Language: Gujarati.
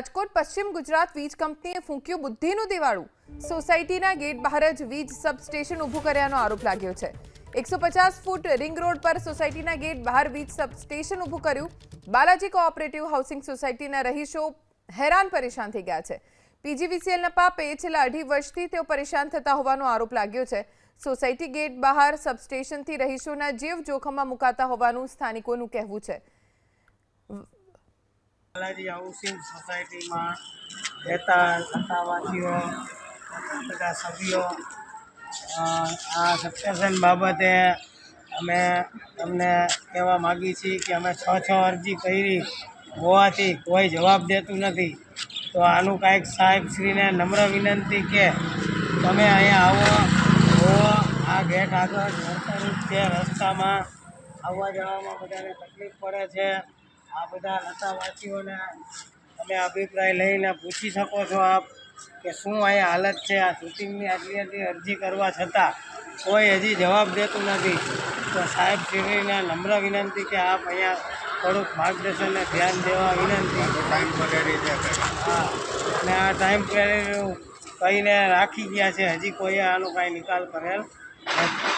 રાજકોટ, પશ્ચિમ ગુજરાત વીજ કંપનીએ ફૂંક્યું બુદ્ધિનું દિવાળું. સોસાયટીના ગેટ બહાર જ વીજ સબસ્ટેશન ઊભું કર્યાનો આરોપ લાગ્યો છે. એકસો પચાસ ફૂટ રિંગ રોડ પર સોસાયટીના ગેટ બહાર વીજ સબસ્ટેશન ઊભું કર્યું. બાલાજી કોઓપરેટિવ હાઉસિંગ સોસાયટીના રહીશો હેરાન પરેશાન થઈ ગયા છે. પીજીવીસીએલના પાપે છેલ્લા અઢી વર્ષથી તેઓ પરેશાન થતા હોવાનો આરોપ લાગ્યો છે. સોસાયટી ગેટ બહાર સબસ્ટેશનથી રહીશોના જીવ જોખમમાં મુકાતા હોવાનું સ્થાનિકોનું કહેવું છે. બાલાજી હાઉસિંગ સોસાયટીમાં રહેતા સત્તાવાસીઓ, બધા સભ્યો આ સક્સેશન બાબતે અમે તમને કહેવા માગીએ છીએ કે અમે છ છ અરજી કરી હોવાથી કોઈ જવાબ દેતું નથી. તો આનું કાંઈક સાહેબશ્રીને નમ્ર વિનંતી કે તમે અહીંયા આવો હોવો આ ગેટ આગળ નર્સરી છે, રસ્તામાં આવવા જવામાં બધાને તકલીફ પડે છે. આ બધા લતાવાસીઓને તમે અભિપ્રાય લઈને પૂછી શકો છો આપ કે શું અહીંયા હાલત છે? આ શૂટિંગની આટલી આટલી અરજી કરવા છતાં કોઈ હજી જવાબ દેતું નથી. તો સાહેબ શ્રીને નમ્ર વિનંતી કે આપ અહીંયા થોડુંક માર્ગદર્શનને ધ્યાન દેવા વિનંતી. ટાઈમ હા. અને આ ટાઈમ પીરિયડ કહીને રાખી ગયા છે. હજી કોઈએ આનો કાંઈ નિકાલ કરેલ નથી.